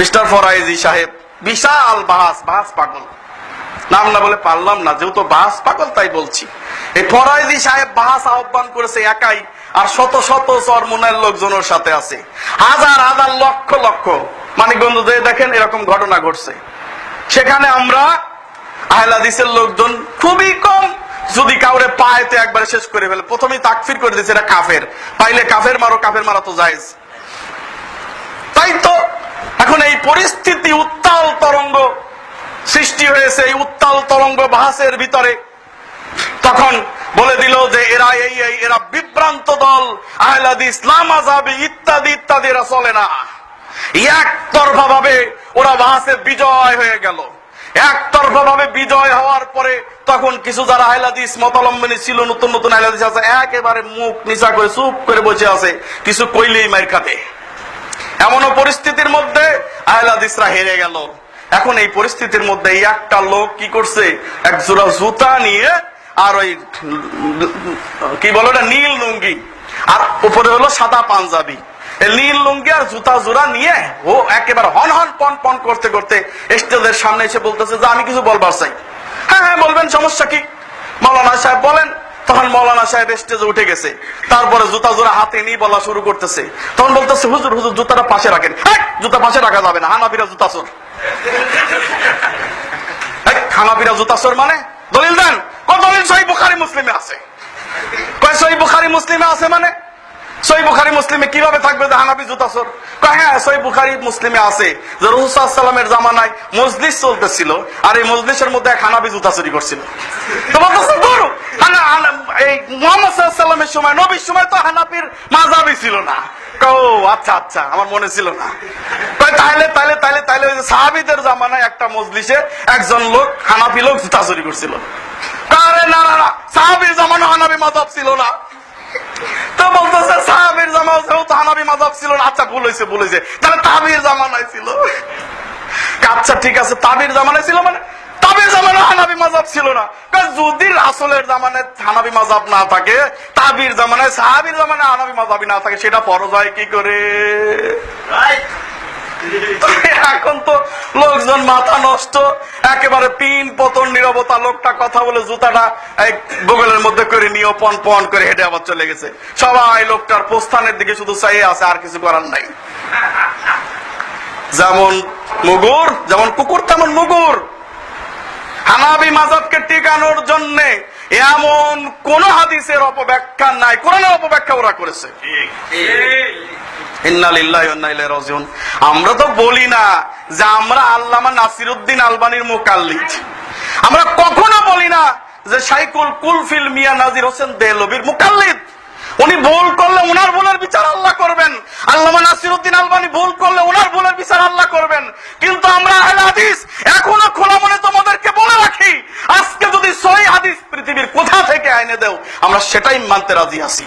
Mister Faraizi সাহেব, বিশাল বাহাস বাহাস পাগল। নাম না বলে পারলাম না, যেহেতু বাহাস পাগল তাই বলছি। এই ফরাইজি সাহেব বাহাস আহ্বান করেছে একাই, আর শত শত চরমুনের লোকজনের সাথে আছে। হাজার হাজার, লক্ষ লক্ষ। মানিকগঞ্জ যে দেখেন, এরকম ঘটনা ঘটছে। সেখানে আমরা আহলাদিসের লোকজন খুবই কম, যদি কাউরে পায় তো একবার শেষ করে ফেলে। প্রথমেই তাকফির করে দিয়েছে এটা কাফের। পাইলে কাফের মারো, কাফের মারা তো তো এখন এই পরিস্থিতি উত্তাল তরঙ্গ সৃষ্টি হয়েছে, এই উত্তাল তরঙ্গ বাহাসের ভিতরে। তখন বলে দিল যে, এরা এই এই, এরা বিভ্রান্ত দল, আহলাদি ইসলাম আজাবি ইত্যাদি ইত্যাদি এরা চলে না একতরফা ভাবে ওরা বাহাসে বিজয় হয়ে গেল। একতরফা ভাবে বিজয় হওয়ার পরে তখন কিছু যারা আহলাদিস মতালম্বনী ছিল, নতুন নতুন আহলাদিস আছে, একেবারে মুখ নিচা করে চুপ করে বসে আছে, কিছু কইলেই মার খাতে এমনও পরিস্থিতির মধ্যে আহলাদিসরা হেরে গেল। এখন এই পরিস্থিতির মধ্যে এই একটা লোক কি করছে? এক জোড়া জুতা নিয়ে আর ওই, কি বলো এটা নীল লুঙ্গি। আর উপরে হলো সাদা পাঞ্জাবি। নীল লুঙ্গি আর জুতা জোড়া নিয়ে ও একেবারে হন হন পন পন করতে করতে স্টেজের সামনে এসে বলতেছে, যে, আমি কিছু বলবার চাই। হ্যাঁ হ্যাঁ বলবেন, সমস্যা কি? মৌলানা সাহেব বলেন তখন মৌলানা সাহেব স্টেজে উঠে গেছে। তারপরে জুতা জোড়া হাতে নিয়ে বলা শুরু করতেছে। তখন বলতেছে, হুজুর হুজুর, জুতাটা পাশে রাখেন। জুতা পাশে রাখা যাবে না। হানাফিরা জুতা চোর। হানাফিরা জুতা চোর মানে? দলিল দেন। কত দলিল? সহি বুখারি, মুসলিমে আছে। কয় সহি বুখারি, মুসলিমে আছে মানে? সহি বুখারি মুসলিমে কীভাবে থাকবে? হানাবি জুতা চোর কয় হ্যাঁ সহি বুখারি মুসলিমে আছে। যে রহুসাল্লামের জামানায় মজলিস চলতেছিল আর এই মজলিসের মধ্যে এক হানাবি জুতা চুরি করছিল। তো বলতেছে দূর হানা- হানা- এই মোহাম্মদ সাল্লামের সময়, নবীর সময় তো হানাপির মাজাবি ছিল না। ও আচ্ছা আচ্ছা আমার মনে ছিল না। কয় তাহলে তাহলে তাহলে তাহলে ওই সাহাবিদের জামানায় একটা মজলিসে একজন লোক হানাপি লোক জুতা চুরি করছিল। না না না, সাহাবির জামানা হানাবি মাজাব ছিল না। তো বলতেছে সাহাবির হানাবি মাজাব ছিল না আচ্ছা ভুল হয়েছে ভুল হয়েছে তাহলে তাবির জামানায় ছিল। আচ্ছা ঠিক আছে, তাবির জামানায় ছিল মানে? তাবির জামানা হানাবি মাজাব ছিল না। যদি রাসুলের হানাবি মাজাব না থাকে, তাবির জামানায়, সাহাবির জামানায় হানাবি মাজাবি না থাকে, সেটা ফরজ কি করে? তো লোকজন মাথা নষ্ট, একেবারে পিন পতন নিরবতা, লোকটা কথা বলে জুতাটা এই বগলের মধ্যে করে নিয়ে পন পন করে হেঁটে আবার চলে গেছে। সবাই লোকটার প্রস্থানের দিকে শুধু চাইয়ে আছে, আর কিছু করার নাই। যেমন মুগুর, যেমন কুকুর, তেমন মুগুর। হানাবি মাজাবকে টিকানোর জন্য এমন কোন হাদিসের অপব্যাখ্যা নাই। কোরআনের অপব্যাখ্যা ওরা করেছে। আমরা তো বলি না যে আমরা আল্লামা নাসিরউদ্দিন আলবানির মুকাল্লিদ। আমরা কখনো বলি না যে সাইকুল কুলফিল মিয়া নাজির হোসেন দেলবির মুকাল্লিদ। উনি ভুল করলে ওনার ভুলের বিচার আল্লাহ করবেন। আল্লামা নাসিরউদ্দিন আলবানি ভুল করলে ওনার ভুলের বিচার আল্লাহ করবেন। কিন্তু আমরা আহলে হাদিস এখনও খোলা মনে তোমাদেরকে বলে রাখি, আজকে যদি সহি হাদিস পৃথিবীর কোথা থেকে আইনে দেও, আমরা সেটাই মানতে রাজি আছি।